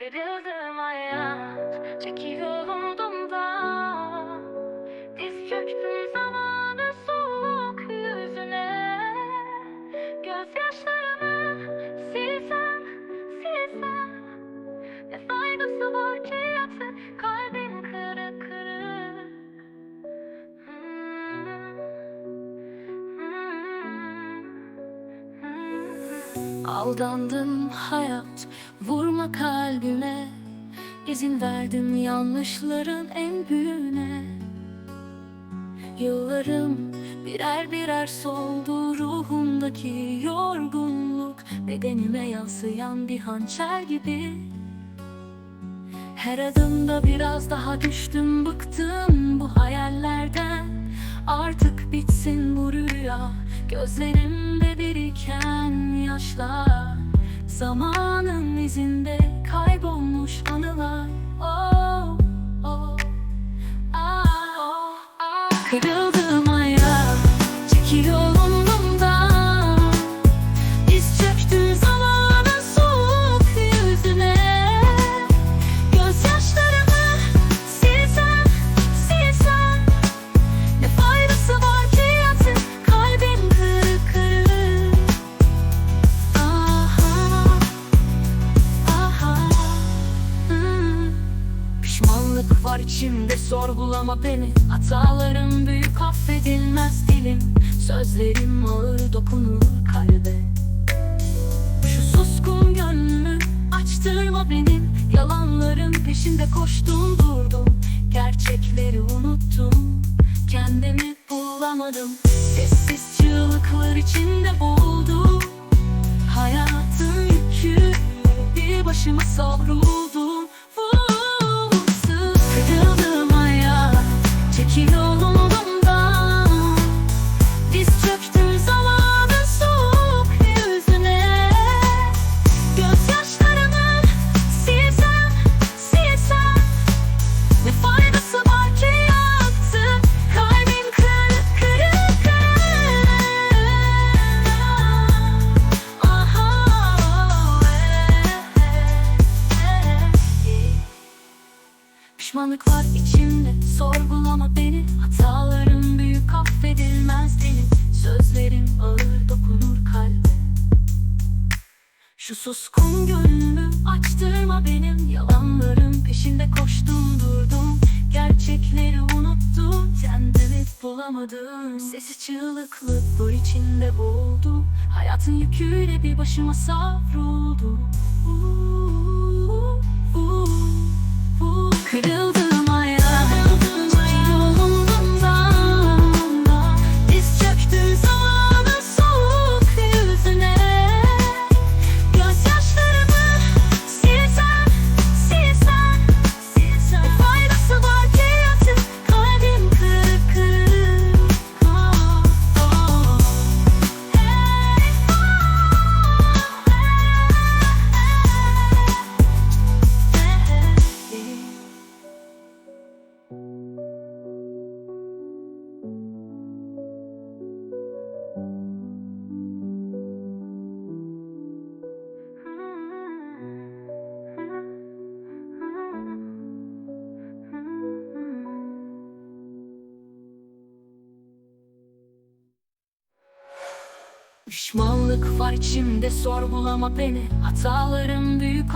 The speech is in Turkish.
Could you look my eyes? keep you over Aldandım hayat Vurma kalbime. İzin verdim yanlışların en büyüğüne. Yıllarım birer birer soldu Ruhumdaki yorgunluk. Bedenime yansıyan bir hançer gibi. Her adımda biraz daha düştüm Bıktım bu hayallerden. Artık bitsin bu rüya Gözlerimde biriken yaşlar Zamanın izinde kaybolmuş anılar oh, oh, ah, oh, ah. Kırıldım Pişmanlık var içimde sorgulama beni. Hatalarım büyük affedilmez dilim. Sözlerim ağır dokunur kalbe. Şu suskun gönlümü açtırma benim. Yalanların peşinde koştum durdum. Gerçekleri unuttum. Kendimi bulamadım. Sessiz çığlıklar içinde boğuldum. Hayatın yükü bir başıma savruldum Pişmanlık var içimde. Sorgulama beni. Hatalarım büyük affedilmez benim. Sözlerim ağır dokunur kalbe. Şu suskun gönlümü açtırma benim. Yalanların peşinde koştum durdum. Gerçekleri unuttum. Kendimi bulamadım. Sesi çığlıklıklar içinde boğuldum. Hayatın yüküyle bir başıma savruldum Uuu, uuu, Pişmanlık var içimde sorgulama beni. Hatalarım büyük